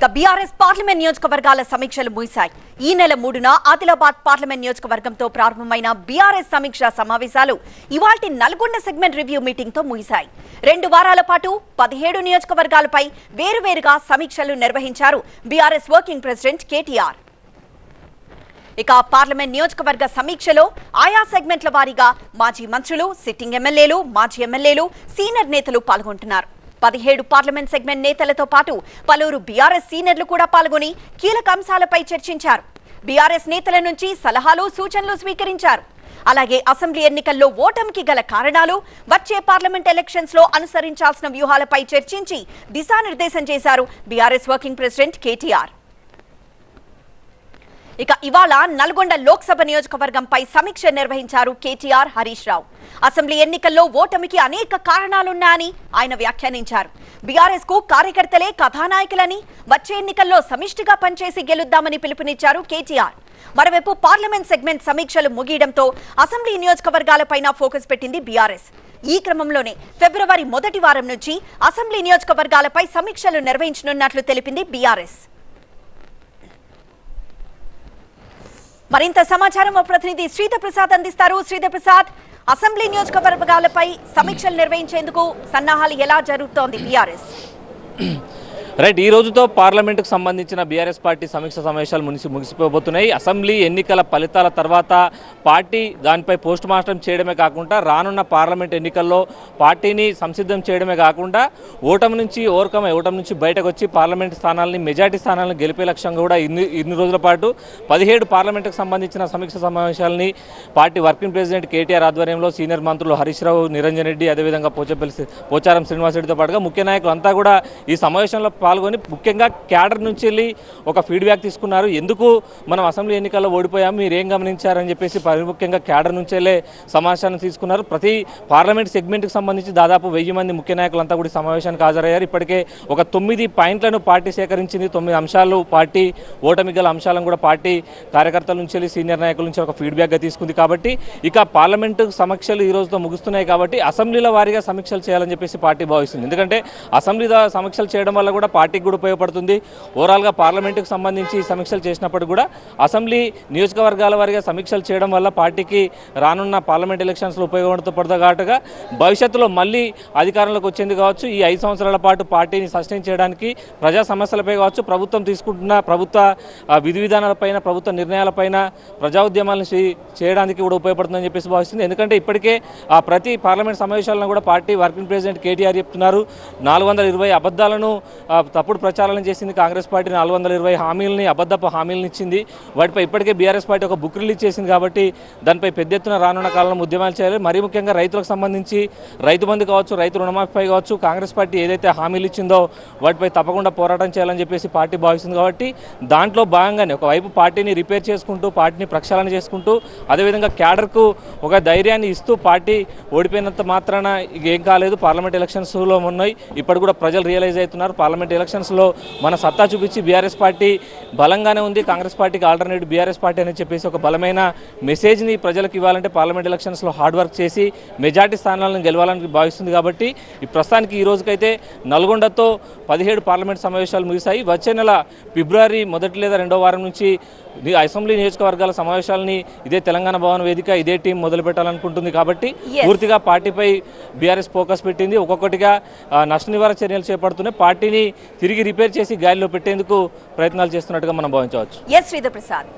ఇక BRS parliament నియోజకవర్గాల సమీక్షలు ముగిశాయి. ఈ నెల మూడున ఆదిలాబాద్ పార్లమెంట్ నియోజకవర్గంతో ప్రారంభమైన బీఆర్ఎస్ సమీక్ష సమావేశాలు ఇవాటి నల్గొండ సెగ్మెంట్ రివ్యూ మీటింగ్తో ముగిశాయి. రెండు వారాల పాటు పదిహేడు నియోజకవర్గాలపై వేరువేరుగా సమీక్షలు నిర్వహించారు బీఆర్ఎస్ వర్కింగ్ ప్రెసిడెంట్ కేటీఆర్. ఇక పార్లమెంట్ నియోజకవర్గ సమీక్షలో ఆయా సెగ్మెంట్ల వారీగా మాజీ మంత్రులు సిట్టింగ్ ఎమ్మెల్యేలు మాజీ ఎమ్మెల్యేలు సీనియర్ నేతలు పాల్గొంటున్నారు. పదిహేడు పార్లమెంట్ సెగ్మెంట్ నేతలతో పాటు పలువురు బీఆర్ఎస్ సీనియర్లు కూడా పాల్గొని కీలక అంశాలపై చర్చించారు. బీఆర్ఎస్ నేతల నుంచి సలహాలు సూచనలు స్వీకరించారు. అలాగే అసెంబ్లీ ఎన్నికల్లో ఓటమికి గల కారణాలు వచ్చే పార్లమెంట్ ఎలక్షన్స్లో అనుసరించాల్సిన వ్యూహాలపై చర్చించి దిశానిర్దేశం చేశారు బీఆర్ఎస్ వర్కింగ్ ప్రెసిడెంట్ కేటీఆర్. ఇక ఇవాళ నల్గొండ లోక్సభ నియోజకవర్గంపై సమీక్ష నిర్వహించారు కేటీఆర్ హరీష్ రావు. అసెంబ్లీ ఎన్నికల్లో ఓటమికి అనేక కారణాలున్నాయని ఆయన వ్యాఖ్యానించారు. బీఆర్ఎస్కు కార్యకర్తలే కథానాయకులని వచ్చే ఎన్నికల్లో సమిష్టిగా పనిచేసి గెలుద్దామని పిలుపునిచ్చారు కేటీఆర్. మరోవైపు పార్లమెంట్ సెగ్మెంట్ సమీక్షలు ముగియడంతో అసెంబ్లీ నియోజకవర్గాలపైన ఫోకస్ పెట్టింది బీఆర్ఎస్. ఈ క్రమంలోనే ఫిబ్రవరి మొదటి వారం నుంచి అసెంబ్లీ నియోజకవర్గాలపై సమీక్షలు నిర్వహించనున్నట్లు తెలిపింది బీఆర్ఎస్. మరింత సమాచారం మా ప్రతినిధి శ్రీధర్ ప్రసాద్ అందిస్తారు. శ్రీధర్ ప్రసాద్ అసెంబ్లీ నియోజకవర్గాలపై సమీక్షలు నిర్వహించేందుకు సన్నాహాలు ఎలా జరుగుతోంది? బీఆర్ఎస్. రైట్ ఈ రోజుతో పార్లమెంటుకు సంబంధించిన బీఆర్ఎస్ పార్టీ సమీక్ష సమావేశాలు మునిసి ముగిసిపోబోతున్నాయి. అసెంబ్లీ ఎన్నికల ఫలితాల తర్వాత పార్టీ దానిపై పోస్ట్ మార్టం చేయడమే కాకుండా రానున్న పార్లమెంట్ ఎన్నికల్లో పార్టీని సంసిద్ధం చేయడమే కాకుండా ఓటమి నుంచి ఓవర్కమ్ ఓటమి నుంచి బయటకు వచ్చి పార్లమెంట్ స్థానాలని మెజార్టీ స్థానాలను గెలిపే లక్ష్యంగా కూడా ఇన్ని ఇన్ని రోజుల పాటు పదిహేడు పార్లమెంటుకు సంబంధించిన సమీక్ష సమావేశాలని పార్టీ వర్కింగ్ ప్రెసిడెంట్ కేటీఆర్ ఆధ్వర్యంలో సీనియర్ మంత్రులు హరీష్ రావు నిరంజన్ రెడ్డి అదేవిధంగా పోచపల్లి పోచారం శ్రీనివాసరెడ్డితో పాటుగా ముఖ్య నాయకులు అంతా కూడా ఈ సమావేశంలో పాల్గొని ముఖ్యంగా క్యాడర్ నుంచి వెళ్ళి ఒక ఫీడ్బ్యాక్ తీసుకున్నారు. ఎందుకు మనం అసెంబ్లీ ఎన్నికల్లో ఓడిపోయాము మీరు ఏం గమనించారని చెప్పేసి పరి ముఖ్యంగా క్యాడర్ నుంచి వెళ్ళే సమాచారం తీసుకున్నారు. ప్రతి పార్లమెంట్ సెగ్మెంట్కి సంబంధించి దాదాపు వెయ్యి మంది ముఖ్య నాయకులంతా కూడా సమావేశానికి హాజరయ్యారు. ఇప్పటికే ఒక తొమ్మిది పాయింట్లను పార్టీ సేకరించింది. తొమ్మిది అంశాలు పార్టీ ఓటమి గల అంశాలను కూడా పార్టీ కార్యకర్తల నుంచి వెళ్ళి సీనియర్ నాయకుల నుంచి ఒక ఫీడ్బ్యాక్గా తీసుకుంది కాబట్టి ఇక పార్లమెంటు సమీక్షలు ఈ రోజుతో ముగుస్తున్నాయి కాబట్టి అసెంబ్లీల వారీగా సమీక్షలు చేయాలని చెప్పేసి పార్టీ భావిస్తుంది. ఎందుకంటే అసెంబ్లీ సమీక్షలు చేయడం వల్ల కూడా పార్టీకి కూడా ఉపయోగపడుతుంది. ఓవరాల్గా పార్లమెంటుకు సంబంధించి సమీక్షలు చేసినప్పుడు కూడా అసెంబ్లీ నియోజకవర్గాల వారిగా సమీక్షలు చేయడం వల్ల పార్టీకి రానున్న పార్లమెంట్ ఎలక్షన్స్లో ఉపయోగపడుతుంది కాటుగా భవిష్యత్తులో మళ్ళీ అధికారంలోకి వచ్చింది కావచ్చు ఈ ఐదు సంవత్సరాల పాటు పార్టీని సస్టైన్ చేయడానికి ప్రజా సమస్యలపై కావచ్చు ప్రభుత్వం తీసుకుంటున్న ప్రభుత్వ విధి విధానాలపైన ప్రభుత్వ నిర్ణయాలపైన ప్రజా ఉద్యమాలను చేయడానికి కూడా ఉపయోగపడుతుందని చెప్పేసి భావిస్తుంది. ఎందుకంటే ఇప్పటికే ఆ ప్రతి పార్లమెంట్ సమావేశాలను కూడా పార్టీ వర్కింగ్ ప్రెసిడెంట్ కేటీఆర్ చెప్తున్నారు. నాలుగు వందల ఇరవై అబద్ధాలను తప్పుడు ప్రచారాలను చేసింది కాంగ్రెస్ పార్టీ నాలుగు వందల ఇరవై హామీలని అబద్ధపు హామీలను ఇచ్చింది వాటిపై ఇప్పటికే బీఆర్ఎస్ పార్టీ ఒక బుక్ రిలీజ్ చేసింది కాబట్టి దానిపై పెద్ద ఎత్తున రానున్న కాలంలో ఉద్యమాలు చేయాలి. మరీ ముఖ్యంగా రైతులకు సంబంధించి రైతు బంధు కావచ్చు రైతు రుణమాఫీపై కావచ్చు కాంగ్రెస్ పార్టీ ఏదైతే హామీలు ఇచ్చిందో వాటిపై తప్పకుండా పోరాటం చేయాలని చెప్పేసి పార్టీ భావిస్తుంది కాబట్టి దాంట్లో భాగంగానే ఒకవైపు పార్టీని రిపేర్ చేసుకుంటూ పార్టీని ప్రక్షాళన చేసుకుంటూ అదేవిధంగా క్యాడర్కు ఒక ధైర్యాన్ని ఇస్తూ పార్టీ ఓడిపోయినంత మాత్రాన ఏం కాలేదు. పార్లమెంట్ ఎలక్షన్స్లో ఉన్నాయి. ఇప్పుడు కూడా ప్రజలు రియలైజ్ అవుతున్నారు. పార్లమెంట్ ఎలక్షన్స్లో మన సత్తా చూపించి బీఆర్ఎస్ పార్టీ బలంగానే ఉంది కాంగ్రెస్ పార్టీకి ఆల్టర్నేట్ బీఆర్ఎస్ పార్టీ అని చెప్పేసి ఒక బలమైన మెసేజ్ని ప్రజలకు ఇవ్వాలంటే పార్లమెంట్ ఎలక్షన్స్లో హార్డ్ వర్క్ చేసి మెజార్టీ స్థానాలను గెలవాలని భావిస్తుంది కాబట్టి ఈ ప్రస్తుతానికి ఈ రోజుకైతే నల్గొండతో పదిహేడు పార్లమెంట్ సమావేశాలు ముగిశాయి. వచ్చే నెల ఫిబ్రవరి మొదటి లేదా రెండో వారం నుంచి అసెంబ్లీ నియోజకవర్గాల సమావేశాలని ఇదే తెలంగాణ భవన్ వేదిక ఇదే టీం మొదలు పెట్టాలనుకుంటుంది కాబట్టి. పూర్తిగా పార్టీపై బీఆర్ఎస్ ఫోకస్ పెట్టింది. ఒక్కొక్కటిగా నష్ట నివారణ చర్యలు చేపడుతూనే పార్టీని తిరిగి రిపేర్ చేసి గాలిలో పెట్టేందుకు ప్రయత్నాలు చేస్తున్నట్టుగా మనం భావించవచ్చు. ఎస్ శ్రీధర్ ప్రసాద్